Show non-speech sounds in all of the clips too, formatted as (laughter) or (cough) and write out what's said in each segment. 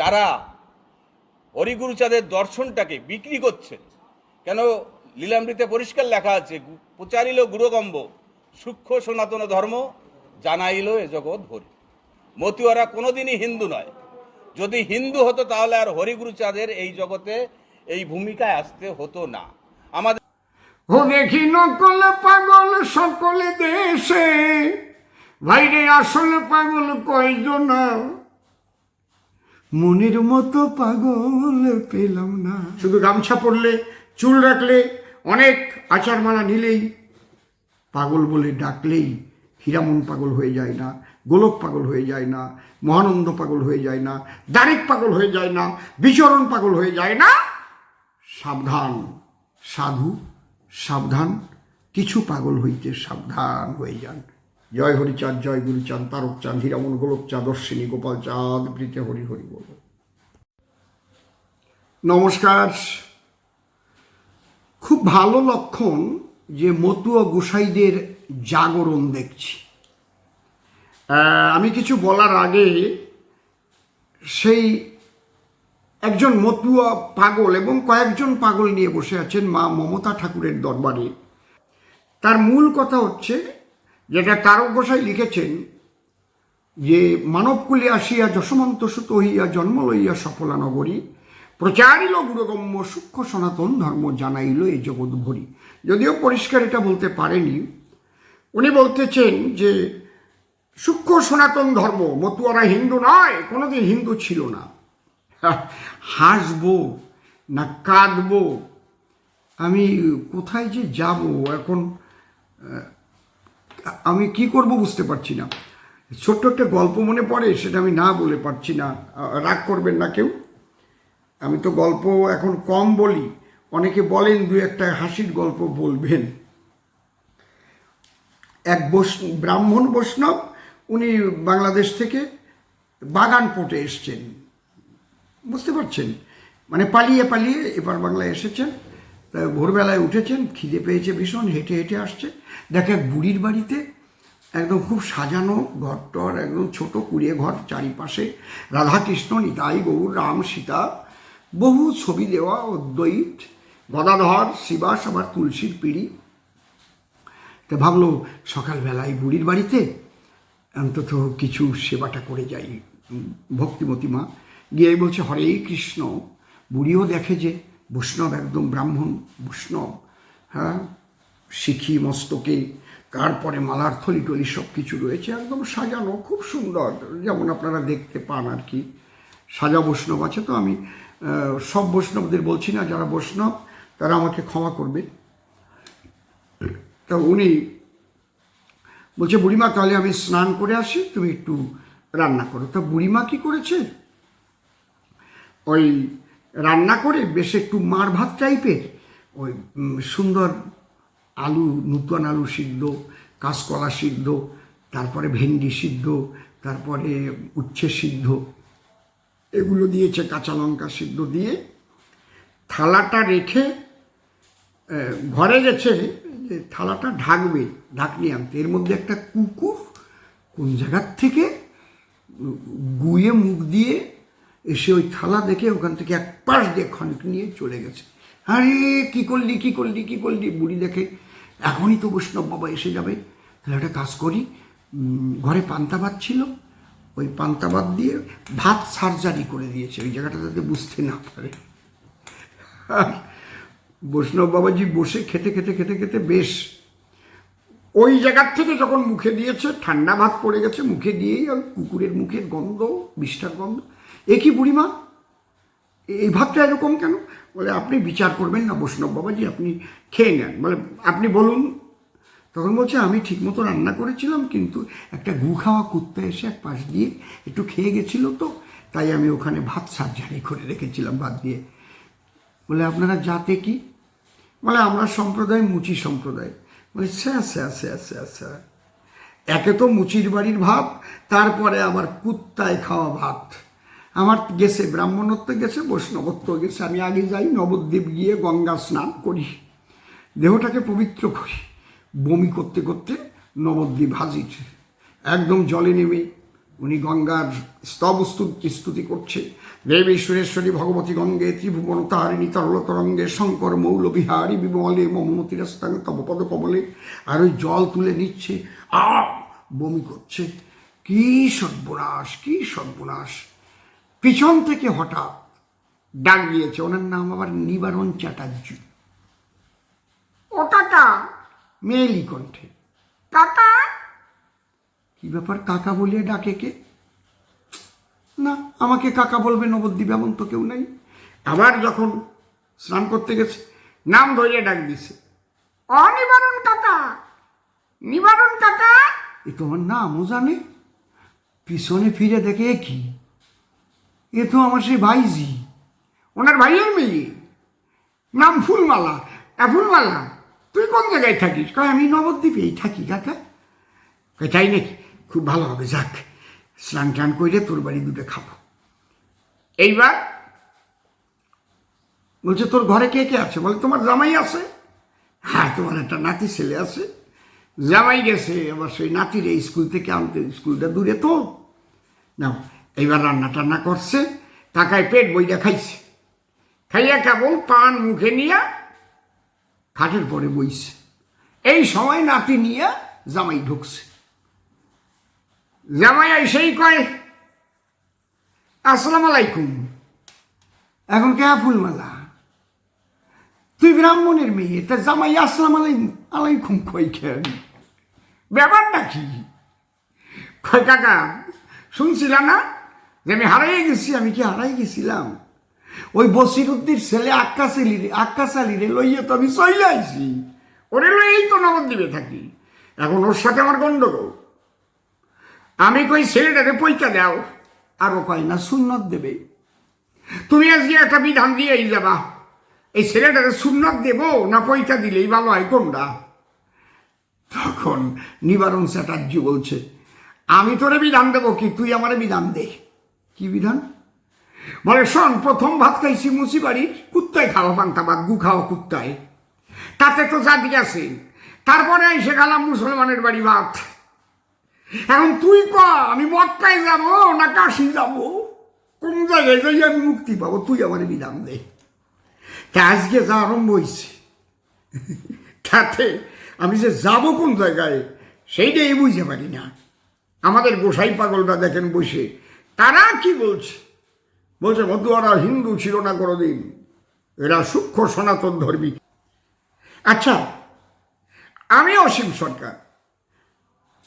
যারা হরিগুরুচাঁদের দর্শনটাকে বিক্রি করছে, কেন লীলামৃতে পরিষ্কার লেখা আছে প্রচারিল গুরুগম্ব সূক্ষ্ম সনাতন ধর্ম জানাইল এ জগৎ হরি মতুয়ারা কোনোদিনই হিন্দু নয়। যদি হিন্দু হতো তাহলে আর হরিগুরুচাঁদের এই জগতে এই ভূমিকায় আসতে হতো না। আমাদের দেখি নকল পাগল সকলে দেশে, বাইরে আসলে পাগল কয়জন? মনের মতো পাগল পেলাম না। শুধু গামছা পরলে, চুল রাখলে, অনেক আচার আচারমালা নিলেই, পাগল বলে ডাকলেই হীরামন পাগল হয়ে যায় না, গোলক পাগল হয়ে যায় না, মহানন্দ পাগল হয়ে যায় না দারিক পাগল হয়ে যায় না, বিচরণ পাগল হয়ে যায় না। সাবধান, সাধু, সাবধান, কিছু পাগল হইতে সাবধান হয়ে যান। জয় হরিচাঁদ জয় গুরুচাঁদ তারক চাঁদ হীরামন গোলক চাঁদ, অশ্বিনী, গোপাল চাঁদ, প্রীতে হরি হরি বল। নমস্কার। খুব ভালো লক্ষণ যে মতুয়া গোসাইদের জাগরণ দেখছি। আমি কিছু বলার আগে সেই একজন মতুয়া পাগল এবং কয়েকজন পাগল নিয়ে বসে আছেন মা মমতা ঠাকুরের দরবারে। তার মূল কথা হচ্ছে যেটা তারক গোসাই লিখেছেন যে মানবকুলে আসিয়া যশমন্ত সুত হইয়া জন্ম লইয়া সফলা নগরী প্রচারিল গুরুগম্য সূক্ষ্ম সনাতন ধর্ম জানাইল এই জগৎ ভরি যদিও পরিষ্কার এটা বলতে পারেনি। উনি বলতেছেন যে, সূক্ষ্ম সনাতন ধর্ম মতুয়ারা হিন্দু নয়, কোনোদিন হিন্দু ছিল না। হাসবো না কাঁদবো। আমি কোথায় যে যাব, এখন আমি কি করব বুঝতে পারছি না। ছোট্ট একটা গল্প মনে পড়ে, সেটা আমি না বলে পারছি না। রাগ করবেন না কেউ। আমি তো গল্প এখন কম বলি। অনেকে বলেন দু একটা হাসির গল্প বলবেন। এক বৈষ ব্রাহ্মণ বৈষ্ণব, উনি বাংলাদেশ থেকে বাগান পোটে এসছেন। বুঝতে পারছেন? মানে পালিয়ে পালিয়ে এবার বাংলায় এসেছেন। ভোরবেলায় উঠেছেন, খিদে পেয়েছে ভীষণ, হেঁটে হেঁটে আসছে। দেখে বুড়ির বাড়িতে একদম খুব সাজানো ঘরটর, একদম ছোট কুড়িয়ে ঘর চারিপাশে। রাধাকৃষ্ণ নিতাই গৌর, রাম, সীতা, বহু ছবি দেওয়া, অদ্বৈত, গদাধর শিবাস আবার তুলসীর পিড়ি। তা ভাবলো, সকালবেলায় বুড়ির বাড়িতে অন্তত কিছু সেবাটা করে যাই। ভক্তিমতী মা গিয়ে বলছে, হরে কৃষ্ণ। বুড়িও দেখে যে বৈষ্ণব, একদম ব্রাহ্মণ বৈষ্ণব হ্যাঁ? শিখি, মস্তকে তারপরে মালার থলি টলি সব কিছু রয়েছে, একদম সাজানো, খুব সুন্দর। যেমন আপনারা দেখতে পান আর কি। সাজা বৈষ্ণব আছে তো আমি সব বৈষ্ণবদের বলছি না, যারা বৈষ্ণব, তারা আমাকে ক্ষমা করবে। তা উনি বলছে, বুড়িমা, তাহলে আমি স্নান করে আসি, তুমি একটু রান্না করো। তা বুড়িমা কি করেছে? ওই রান্না করে বেশ একটু মার ভাত টাইপের ওই সুন্দর আলু, নূতন আলু সিদ্ধ, কাঁচকলা সিদ্ধ, তারপরে ভেন্ডি সিদ্ধ, তারপরে উচ্ছে সিদ্ধ। এগুলো দিয়েছে কাঁচা লঙ্কা সিদ্ধ দিয়ে। থালাটা রেখে ঘরে গেছে যে থালাটা ঢাকবে, ঢাকনি আনতে। এর মধ্যে একটা কুকুর, কোন জায়গার থেকে গুয়ে মুখ দিয়ে এসে ওই থালা দেখে ওখান থেকে এক পাশ দিয়ে খানিক নিয়ে চলে গেছে। আরে, কী করলি কী করলি কী করলি? বুড়ি দেখে, এখনই তো বৈষ্ণব বাবা এসে যাবে। তাহলে একটা কাজ করি ঘরে পান্তা ভাত ছিল। ওই পান্তা ভাত দিয়ে ভাত সার্জারি করে দিয়েছে। ওই জায়গাটা যাতে বুঝতে না পারে। বৈষ্ণব বাবাজি বসে খেতে খেতে খেতে খেতে বেশ, ওই জায়গার থেকে যখন মুখে দিয়েছে, ঠান্ডা ভাত পড়ে গেছে, মুখে দিয়েই ওই কুকুরের মুখের গন্ধ, বিষ্ঠার গন্ধ। এ কি বুড়িমা? এই ভাতটা এরকম কেন? বলে, আপনি বিচার করবেন না বৈষ্ণব বাবাজি, আপনি খেয়ে নেন। বলে, আপনি বলুন। তখন বলছে, আমি ঠিকমতো রান্না করেছিলাম, কিন্তু একটা গু খাওয়া কুত্তা এসে এক পাশ দিয়ে একটু খেয়ে গেছিল তো, তাই আমি ওখানে ভাত সার্জারি করে রেখেছিলাম, ভাত দিয়ে। বলে, আপনারা জাতে কি? বলে, আমরা সম্প্রদায় মুচি সম্প্রদায়। বলে, স্যা স্যা স্যা স্যা স্যা। একে তো মুচির বাড়ির ভাত, তারপরে আবার কুত্তায় খাওয়া ভাত। আমার গেছে, ব্রাহ্মণত্ব গেছে, বৈষ্ণবত্ব গেছে, আমি আগে যাই, নবদ্বীপ গিয়ে গঙ্গা স্নান করি, দেহটাকে পবিত্র করি, বমি করতে করতে নবদ্বীপ হাজির। একদম জলে নেমে উনি গঙ্গার স্তব স্তু- স্তুতি করছে। দেবী সুরেশ্বরী, ভগবতী গঙ্গে, ত্রিভুবন তারিণী তরল তরঙ্গে, শঙ্কর, মৌল, বিহারী, বিমলে, মমমতি, রাস্তাং, তব পদ কমলে, আর ওই জল তুলে নিচ্ছে, আ, বমি করছে। কি সর্বনাশ কি সর্বনাশ। পিছন থেকে হঠাৎ ডাক দিয়েছে। ওনার নাম আবার নিবারণ চ্যাটার্জি। ও কাকা মেয়েলি কণ্ঠে। কাকা? কি ব্যাপার কাকা বলিয়ে ডাকে কে? না, আমাকে কাকা বলবে, নবদ্বীপ এমন তো কেউ নাই। আবার যখন স্নান করতে গেছে, নাম ধরে ডাক দিছে অনিবারণ কাকা। নিবারণ কাকা? এ তোমার নামও জানে? পিছনে ফিরে দেখে কি? এ তো আমার সেই ভাইজি। ওনার ভাইয়ের মেয়ে। নাম ফুলমালা। ফুলমালা, তুই কোন জায়গায় থাকিস? কয়, আমি নবদ্বীপেই থাকি, কাকা। কয়, তাই নাকি? খুব ভালো হবে, যাক। স্নান টান করে তোর বাড়ি দুটো খাব। এইবার বলছে, তোর ঘরে কে কে আছে? বলে, তোমার জামাই আছে। হ্যাঁ তোমার একটা নাতি ছেলে আছে। জামাই গেছে আবার সেই নাতির স্কুল থেকে আনতে, স্কুলটা দূরে তো। না এইবার রান্না টান্না করছে তাকায় পেট বইটা খাইছে। খাইয়া কেবল পান মুখে নিয়ে খাটের পরে বইছে। এই সময় নাতি নিয়ে জামাই ঢুকছে। জামাই সেই কয়, আসসালাম আলাইকুম। এখন কে ফুলমালা তুই ব্রাহ্মণের মেয়ে, তা জামাই আসসালাম আলাইকুম আলাইকুম কই খেন ব্যাপার নাকি কয় কাকা শুনছিলাম না? যে আমি হারাই গেছি, আমি কি হারাই গেছিলাম? ওই বসিরুদ্দির ছেলে আক্কাস আলী আক্কাস আলী রে লইয়ে তো আমি চলে আইছি। ওরে লইয়েই তো নবদ্বীপে থাকি। এখন ওর সাথে আমার গন্ডগোল। আমি কই ছেলেটাকে পৈকা দাও আরও কয়, না, সুন্নত দেবে। তুমি আজকে একটা বিধান দিয়েই যাবা। এই ছেলেটাকে সুন্নত দেব না পৈকা দিলেই ভালো হয় কোনটা? তখন নিবারণ চ্যাটার্জি বলছে, আমি তোরে বিধান দেবো কি? তুই আমারে বিধান দে। কি বিধান? বলে, শোন, প্রথম ভাত খাইছি মুসি বাড়ি কুত্তায় খাওয়া পান্তা ভাত গু খাওয়া কুত্তায়। তাতে তো জাতি আছে। তারপরে এসে গেলাম মুসলমানের বাড়ি ভাত। এখন তুই ক, আমি মক্কায় যাব না কাশি যাব? কোন জায়গায় যাই আমি মুক্তি পাবো? তুই আমার বিধান দে। আজকে যা আরম্ভ হয়েছে তাতে আমি যে যাব কোন জায়গায়, সেইটাই বুঝতে পারি না। আমাদের গোসাই পাগলটা দেখেন বসে তারা কি বলছে? বলছে, মধুয়ারা হিন্দু ছিল না কোনোদিন। এরা সূক্ষ্ম সনাতন ধর্মী। আচ্ছা আমি অসীম সরকার।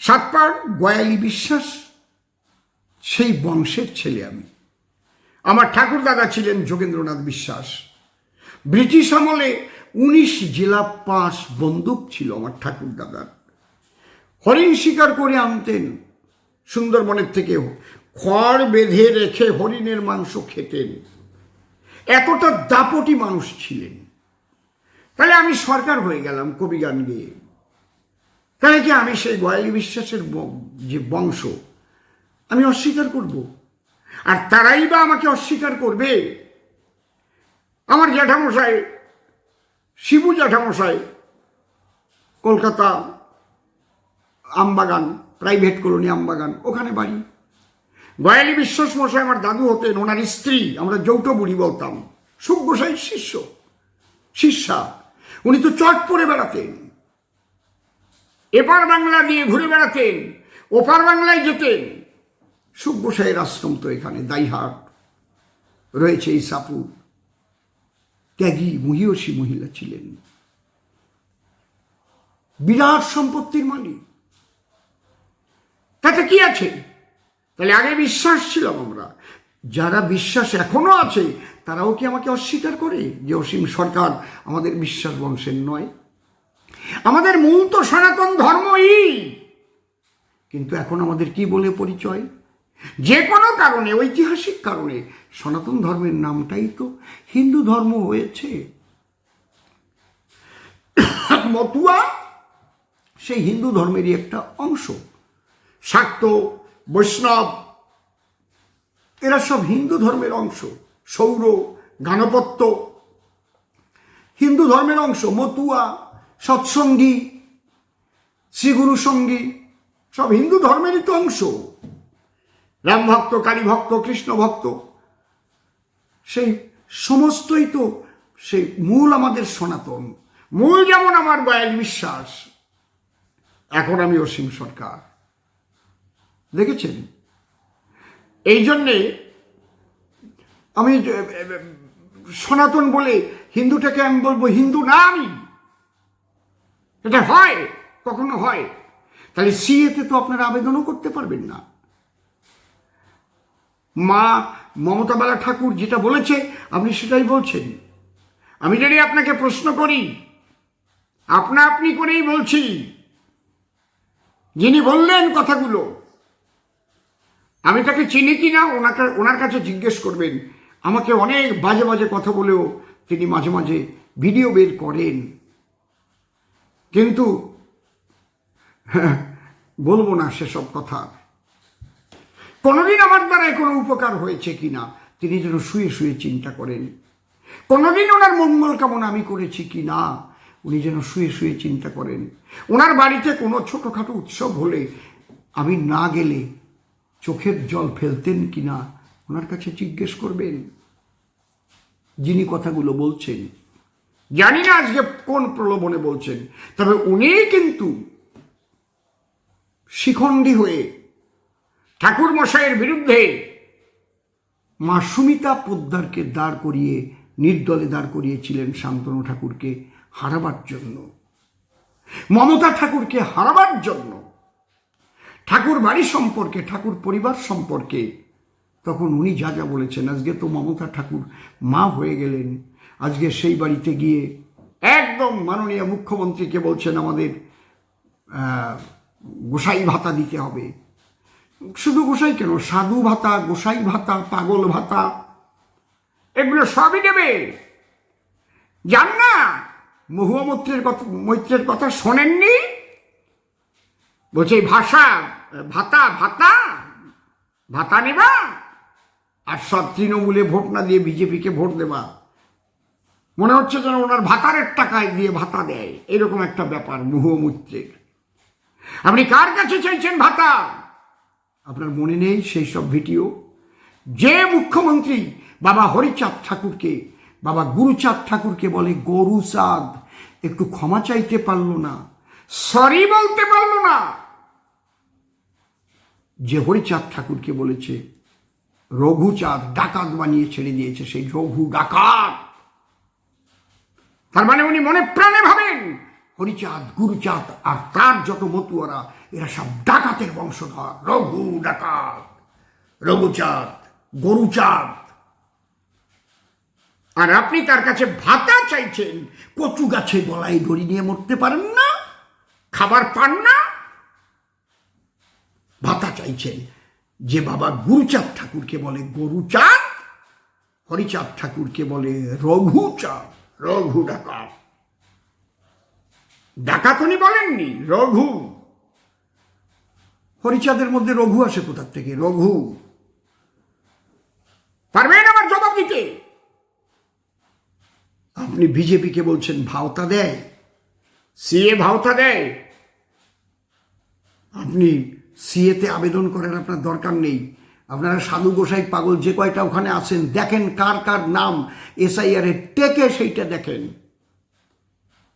সাতপাড়, গয়ালি বিশ্বাস, সেই বংশের ছেলে আমি। আমার ঠাকুর দাদা ছিলেন যোগেন্দ্রনাথ বিশ্বাস। ব্রিটিশ আমলে উনিশ জেলা পাঁচ বন্দুক ছিল আমার ঠাকুর দাদার হরিণ শিকার করে আনতেন সুন্দরবনের থেকে খড় বেঁধে রেখে হরিণের মাংস খেতেন। এতটা দাপটি মানুষ ছিলেন। তাহলে আমি সরকার হয়ে গেলাম কবি গান গেয়ে। তাহলে কি আমি সেই গয়ালি বিশ্বাসের যে বংশ, আমি অস্বীকার করব? আর তারাই বা আমাকে অস্বীকার করবে? আমার জ্যাঠামশাই, শিবু জ্যাঠামশাই, কলকাতা আমবাগান প্রাইভেট কলোনি আমবাগান, ওখানে বাড়ি। গয়ালী বিশ্বাস মশাই আমার দাদু হতেন, ওনার স্ত্রী, আমরা যৌথ বুড়ি বলতাম। সুখ গোসাইয়ের শিষ্য, শিষ্যা। উনি তো চট পরে বেড়াতেন। এপার বাংলা দিয়ে ঘুরে বেড়াতেন, ওপার বাংলায় যেতেন। সুখ গোসাইয়ের আশ্রম তো এখানে দাইহাট রয়েছে এই সাপুর। ত্যাগী, মহিয়সী মহিলা ছিলেন। বিরাট সম্পত্তির মালিক। তাতে কি আছে? তাহলে আগে বিশ্বাস ছিলাম আমরা। যারা বিশ্বাস এখনও আছে, তারাও কি আমাকে অস্বীকার করে যে অসীম সরকার আমাদের বিশ্বাস বংশের নয়? আমাদের মূল তো সনাতন ধর্মই। কিন্তু এখন আমাদের কি বলে পরিচয়? যে কোনো কারণে, ঐতিহাসিক কারণে, সনাতন ধর্মের নামটাই তো হিন্দু ধর্ম হয়েছে। মতুয়া, সেই হিন্দু ধর্মেরই একটা অংশ। শাক্ত বৈষ্ণব, এরা সব হিন্দু ধর্মের অংশ, সৌর গানপত্য হিন্দু ধর্মের অংশ, মতুয়া, সৎসঙ্গী, শ্রীগুরু সঙ্গী, সব হিন্দু ধর্মেরই তো অংশ। রাম ভক্ত, কালী ভক্ত, কৃষ্ণ ভক্ত, সেই সমস্তই তো সেই মূল আমাদের সনাতন। মূল যেমন আমার গয়াল বিশ্বাস, এখন আমি অসীম সরকার। দেখেছেন? এই জন্যে আমি সনাতন বলে হিন্দুটাকে আমি বলব হিন্দু না আমি। এটা হয়, কখনো হয়। তাহলে সিএতে তো আপনারা আবেদনও করতে পারবেন না। মা মমতা বালা ঠাকুর যেটা বলেছে, আপনি সেটাই বলছেন। আমি যদি আপনাকে প্রশ্ন করি, আপনা আপনি করেই বলছি। যিনি বললেন কথাগুলো আমি তাকে চিনি কি না, ওনাকে, ওনার কাছে জিজ্ঞেস করবেন। আমাকে অনেক বাজে বাজে কথা বলেও তিনি মাঝে মাঝে ভিডিও বের করেন। কিন্তু (laughs) বলব না সেসব কথা। কোনোদিন আমার দ্বারায় কোনো উপকার হয়েছে কি না, তিনি যেন শুয়ে শুয়ে চিন্তা করেন। কোনোদিন ওনার মঙ্গল কামনা আমি করেছি কি না, উনি যেন শুয়ে শুয়ে চিন্তা করেন। ওনার বাড়িতে কোনো ছোটোখাটো উৎসব হলে আমি না গেলে চোখের জল ফেলতেন কি না ওনার কাছে জিজ্ঞেস করবেন। যিনি কথাগুলো বলছেন। জানি না আজকে কোন প্রলোভনে বলছেন। তবে উনি কিন্তু শিখণ্ডী হয়ে ঠাকুর মশাইয়ের বিরুদ্ধে মা সুমিতা পোদ্দারকে দাঁড় করিয়ে, নির্দলে দাঁড় করিয়েছিলেন শান্তনু ঠাকুরকে হারাবার জন্য। মমতা ঠাকুরকে হারাবার জন্য। ঠাকুর বাড়ি সম্পর্কে, ঠাকুর পরিবার সম্পর্কে, তখন উনি যা যা বলেছেন, আজকে তো মমতা ঠাকুর মা হয়ে গেলেন, আজকে সেই বাড়িতে গিয়ে একদম মাননীয় মুখ্যমন্ত্রীকে বলছেন আমাদের গোসাই ভাতা দিতে হবে। শুধু গোসাই কেন, সাধু ভাতা, গোসাই ভাতা, পাগল ভাতা, এগুলো সবই দেবে। জান না, মহুয়া মৈত্রের কথা মৈত্রের কথা শোনেননি? বলছে ভাষা, ভাতা ভাতা ভাতা নেবা আর সব তৃণমূলে ভোট না দিয়ে বিজেপিকে ভোট দেবা। মনে হচ্ছে যেন ওনার ভাতারের টাকায় দিয়ে ভাতা দেয়। এরকম একটা ব্যাপার মহুয়া মৈত্রের আপনি কার কাছে চাইছেন ভাতা? আপনার মনে নেই সেই সব ভিডিও? যে মুখ্যমন্ত্রী বাবা হরিচাঁদ ঠাকুরকে, বাবা গুরুচাঁদ ঠাকুরকে বলে গরুচাঁদ একটু ক্ষমা চাইতে পারল না। সরি বলতে পারল না। যে হরিচাঁদ ঠাকুরকে বলেছে, রঘুচাঁদ ডাকাত বানিয়ে ছেড়ে দিয়েছে সেই রঘু ডাকাত। তার মানে উনি মনে প্রাণে ভাবেন, হরিচাঁদ, গুরুচাঁদ আর তার যত মতুয়ারা, এরা সব ডাকাতের বংশধর, রঘু ডাকাত, রঘুচাঁদ, গরুচাঁদ। আর আপনি তার কাছে ভাতা চাইছেন, কচু গাছে গলায় দড়ি নিয়ে মরতে পারেন না, খাবার পান না ভাতা চাইছেন। যে বাবা গুরুচাঁদ ঠাকুরকে বলে গরুচাঁদ, হরিচাঁদ ঠাকুরকে বলে রঘুচাঁদ, রঘু ডাকাত। ডাকাত উনি বলেননি, রঘু। হরিচাঁদের মধ্যে রঘু আসে কোথার থেকে? রঘু। পারবেন আমার জবাব দিতে? আপনি বিজেপিকে বলছেন, ভাওতা দেয়। সিএ ভাওতা দেয়। আপনি সিএতে আবেদন করার আপনার দরকার নেই। আপনারা সাধু গোসাই পাগল যে কয়টা ওখানে আছেন, দেখেন কার কার নাম এসআইআর টেকে সেইটা দেখেন।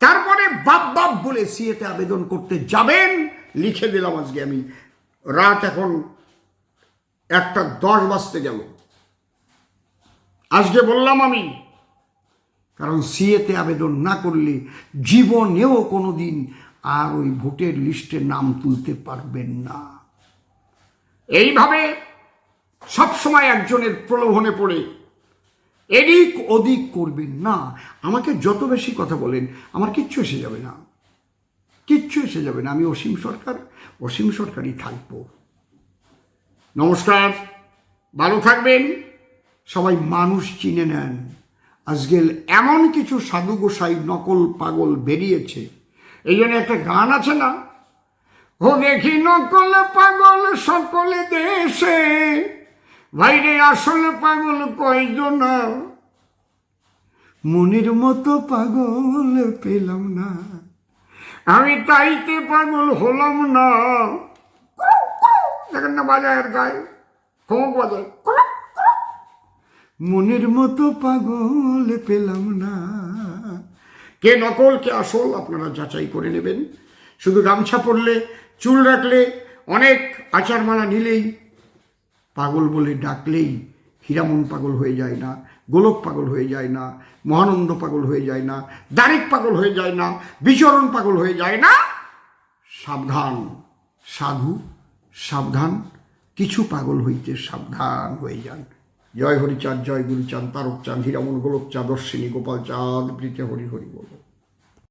তারপরে বাপ বাপ বলে সিএতে আবেদন করতে যাবেন, লিখে দিলাম আজকে আমি। রাত এখন একটা দশ বাজতে গেল। আজকে বললাম আমি, কারণ সিএতে আবেদন না করলে জীবনেও কোনো দিন আর ওই ভোটের লিস্টে নাম তুলতে পারবেন না। এইভাবে সবসময় একজনের প্রলোভনে পড়ে এদিক ওদিক করবেন না। আমাকে যত বেশি কথা বলেন, আমার কিচ্ছু এসে যাবে না। কিচ্ছু এসে যাবে না। আমি অসীম সরকার, অসীম সরকারই থাকব। নমস্কার, ভালো থাকবেন। সবাই মানুষ চিনে নেন। আজকে এমন কিছু সাধু গোসাই নকল পাগল বেরিয়েছে। এই জন্য একটা গান আছে না? ও দেখি নকল পাগল সকলে দেশে ভাইরে আসলে পাগল কয়জন? মনের মতো পাগল পেলাম না, আমি তাইতে পাগল হলাম না। দেখেন না বাজারের গায়ে খমক বাজায় মনের মতো পাগল পেলাম না। কে নকল, কে আসল, আপনারা যাচাই করে নেবেন। শুধু গামছা পরলে, চুল রাখলে, অনেক আচারমালা নিলেই, পাগল বলে ডাকলেই হীরামন পাগল হয়ে যায় না, গোলক পাগল হয়ে যায় না, মহানন্দ পাগল হয়ে যায় না, দারিক পাগল হয়ে যায় না, বিচরণ পাগল হয়ে যায় না। সাবধান, সাধু, সাবধান, কিছু পাগল হইতে সাবধান হয়ে যান। জয় হরিচাঁদ, জয় গুরুচাঁদ তারক চাঁদ হীরামন গোলক চাঁদ অশ্বিনী গোপাল চাঁদ প্রীতে হরি হরি বল।